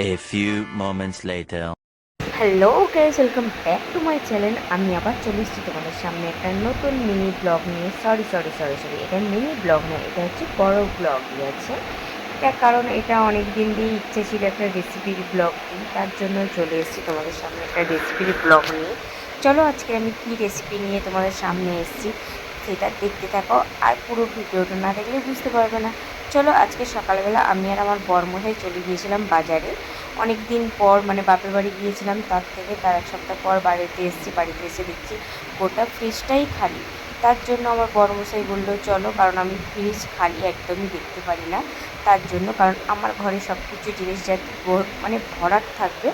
A few moments later. Hello guys welcome back to my channel আমি আবার চলে এসেছি তোমাদের সামনে একটা নতুন মিনি ব্লগ নিয়ে। সরি সরি সরি সরি এটা মিনি ব্লগ নয় এটা হচ্ছে বড় ব্লগই আছে। তার কারণ এটা অনেক দিন দিয়ে ইচ্ছে ছিল একটা রেসিপির ব্লগ দিই তার জন্য চলে এসেছি তোমাদের সামনে একটা রেসিপির ব্লগ নিয়ে। চলো আজকে আমি কি রেসিপি নিয়ে তোমাদের সামনে এসেছি, সেটা দেখতে থাকো। আর পুরো ভিডিওটা না দেখলে বুঝতে পারবে না। চলো, আজকে সকালবেলা আমি আর আমার বরমশাই চলে গিয়েছিলাম বাজারে। অনেক দিন পর মানে বাপের বাড়ি গিয়েছিলাম, তার থেকে তার এক সপ্তাহ পর বাড়িতে এসেছি, বাড়িতে এসে দেখছি গোটা ফ্রিজটাই খালি। তার জন্য আমার বরমশাই বলল, চলো, কারণ আমি ফ্রিজ খালি একদমই দেখতে পারি না। তার জন্য, কারণ আমার ঘরে সব কিছু জিনিস যা মানে ভরাট থাকবে,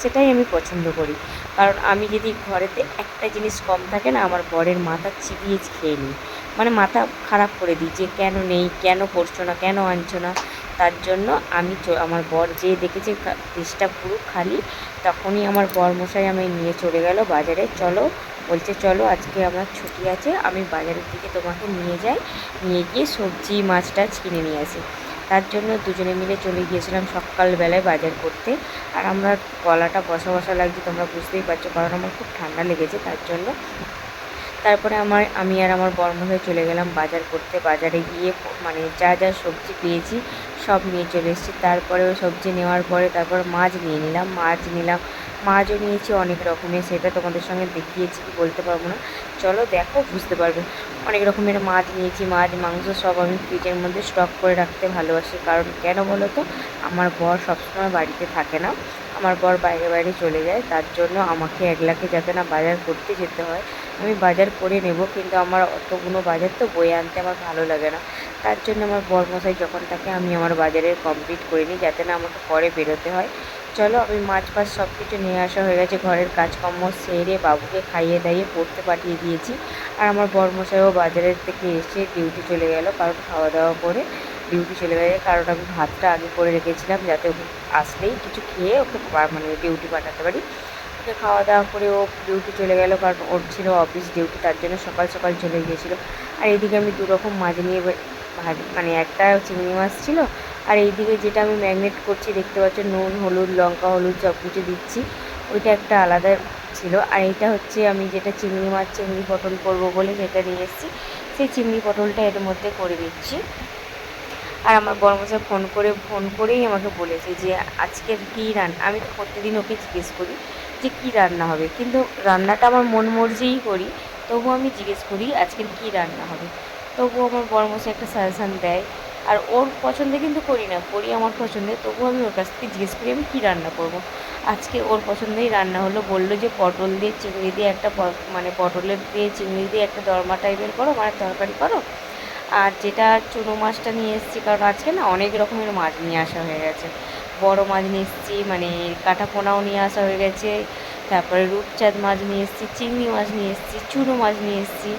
সেটাই আমি পছন্দ করি। কারণ আমি যদি ঘরেতে একটা জিনিস কম থাকে না, আমার বরের মাথা চিবিয়ে খেয়ে নিই। মানে মাথা খারাপ করে দিই যে, কেন নেই? কেন করছ না? কেন আনছো না? তার জন্য আমি আমার বর যে দেখেছে ফ্রিজটা পুরো খালি, তখনই আমার বর মশাই আমায় নিয়ে চলে গেল বাজারে। চলো, বলছে, চলো, আজকে আমার ছুটি আছে, আমি বাজারের দিকে তোমাকে নিয়ে যাই, নিয়ে গিয়ে সবজি, মাছ টাছ কিনে নিয়ে আসি। তার জন্য দুজনে মিলে চলে গিয়েছিলাম সকালবেলায় বাজার করতে। আর আমরা গলাটা বসা বসা লাগছে তোমরা বুঝতেই পারছ, কারণ আমার খুব ঠান্ডা লেগেছে, তার জন্য তারপরে আমার, আমি আর আমার বর্মশাই চলে গেলাম বাজার করতে। বাজারে গিয়ে মানে যা যা সবজি পেয়েছি সব নিয়ে চলে এসেছি। তারপরে ওই সবজি নেওয়ার পরে তারপর মাছ নিয়ে নিলাম। মাছ নিলাম, মাছও নিয়েছি অনেক রকমের। সেটা তোমাদের সঙ্গে দেখিয়েছি কি বলতে পারব না। চলো দেখো, বুঝতে পারবে। অনেক রকমের মাছ নিয়েছি, মাছ, মাংস সব আমি ফ্রিজের মধ্যে স্টক করে রাখতে ভালোবাসি। কারণ কেন বলো তো? আমার বর সবসময় বাড়িতে থাকে না। আমার বর বাইরে বাইরে চলে যায়। তার জন্য আমাকে একলাকে যাতে না বাজার করতে যেতে হয়, আমি বাজার করে নেব। কিন্তু আমার অতগুলো বাজার তো বয়ে আনতে আমার ভালো লাগে না। তার জন্য আমার বরমশাই যখন থাকে আমি আমার বাজারের কমপ্লিট করে নিই, যাতে না আমাকে পরে বেরোতে হয়। চলো, আমি মাছ ফাছ সব কিছু নিয়ে আসা হয়ে গেছে। ঘরের কাজকর্ম সেরে বাবুকে খাইয়ে দাইয়ে পড়তে পাঠিয়ে দিয়েছি। আর আমার বরমশাইও বাজারের থেকে এসে ডিউটি চলে গেল, কারণ খাওয়া দাওয়া করে ডিউটি চলে গেছে, কারণ আমি ভাতটা আগে করে রেখেছিলাম যাতে ওকে আসলেই কিছু খেয়ে ওকে মানে ডিউটি পাঠাতে পারি। ওকে খাওয়া দাওয়া করে ও ডিউটি চলে গেল, কারণ ওর ছিল অফিস ডিউটি, তার জন্য সকাল সকাল চলে গিয়েছিল। আর এইদিকে আমি দু রকম মাছ নিয়ে মানে একটা চিংড়ি মাছ ছিল, আর এইদিকে যেটা আমি ম্যাগনেট করছি দেখতে পাচ্ছ, নুন, হলুদ, লঙ্কা, হলুদ সব কিছু দিচ্ছি। ওইটা একটা আলাদা ছিল, আর এইটা হচ্ছে আমি যেটা চিংড়ি মাছ, চিংড়ি পটল করব বলে সেটা নিয়ে এসেছি, সেই চিংড়ি পটলটা এর মধ্যে করে দিচ্ছি। আর আমার বড়মশাই ফোন করে, ফোন করেই আমাকে বলেছে যে, আজকের কী রান্না? আমি তো প্রত্যেকদিন ওকে জিজ্ঞেস করি যে, কী রান্না হবে? কিন্তু রান্নাটা আমার মন মর্জিই করি, তবু আমি জিজ্ঞেস করি, আজকের কী রান্না হবে? তবু আমার বড়মশাই একটা সাজেশান দেয়। আর ওর পছন্দে কিন্তু করি না, করি আমার পছন্দে, তবু আমি ওর কাছ থেকে জিজ্ঞেস করি, আমি কী রান্না করব। আজকে ওর পছন্দেই রান্না হলো, বলল যে, পটল দিয়ে চিংড়ি দিয়ে একটা মানে পটলের দিয়ে চিংড়ি দিয়ে একটা দরমা টাইপের করো মানে তরকারি করো আর যেটা চুনো মাছটা নিয়ে এসেছি, কারণ আজকে না অনেক রকমের মাছ নিয়ে আসা হয়ে গেছে। বড় মাছ নিয়ে এসেছি মানে কাঁটা পোনাও নিয়ে আসা হয়ে গেছে, তারপরে রূপচাঁদ মাছ নিয়ে এসেছি, চিংড়ি মাছ নিয়ে এসেছি, চুনো মাছ নিয়ে এসেছি।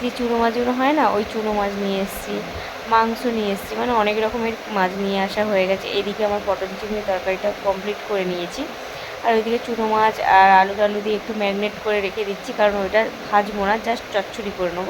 যে চুনো মাছগুলো হয় না, ওই চুনো মাছ নিয়ে এসেছি, মাংস নিয়ে এসেছি মানে অনেক রকমের মাছ নিয়ে আসা হয়ে গেছে। এদিকে আমার পটল চিংড়ি তরকারিটা কমপ্লিট করে নিয়েছি। আর ওইদিকে চুনো মাছ আর আলু টালু দিয়ে একটু ম্যাগনেট করে রেখে দিচ্ছি, কারণ ওইটা ভাজবো না জাস্ট চচ্চড়ি করে নেব।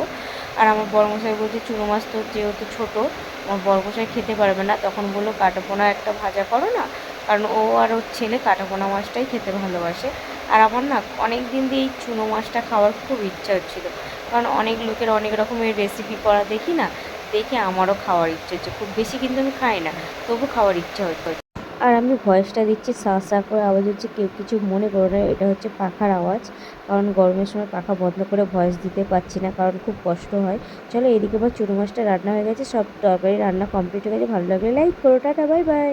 আর আমার বড়মশাই বলছে, চুনো মাছ তো যেহেতু ছোটো, আমার বড়মশাই খেতে পারবে না। তখন বলল, কাটাপোনা একটা ভাজা করো না। কারণ ও আর ওর ছেলে কাটাপোনা মাছটাই খেতে ভালোবাসে। আর আমার না অনেক দিন দিয়ে এই চুনো মাছটা খাওয়ার খুব ইচ্ছা হচ্ছিল। কারণ অনেক লোকের অনেক রকমের রেসিপি করা দেখি না, দেখে আমারও খাওয়ার ইচ্ছে হচ্ছে। খুব বেশি কিন্তু আমি খাই না, তবু খাওয়ার ইচ্ছা হচ্ছে। আর আমি ভয়েসটা দিচ্ছি, সা সা করে আওয়াজ হচ্ছে, কেউ কিছু মনে করো না, এটা হচ্ছে পাখার আওয়াজ। কারণ গরমের সময় পাখা বন্ধ করে ভয়েস দিতে পারছি না, কারণ খুব কষ্ট হয়। চলো এদিকে আবার চুনো মাছটা রান্না হয়ে গেছে, সব তরকারি রান্না কমপ্লিট হয়ে গেছে, ভালো লাগলে লাইক করো, টাটা বাই বাই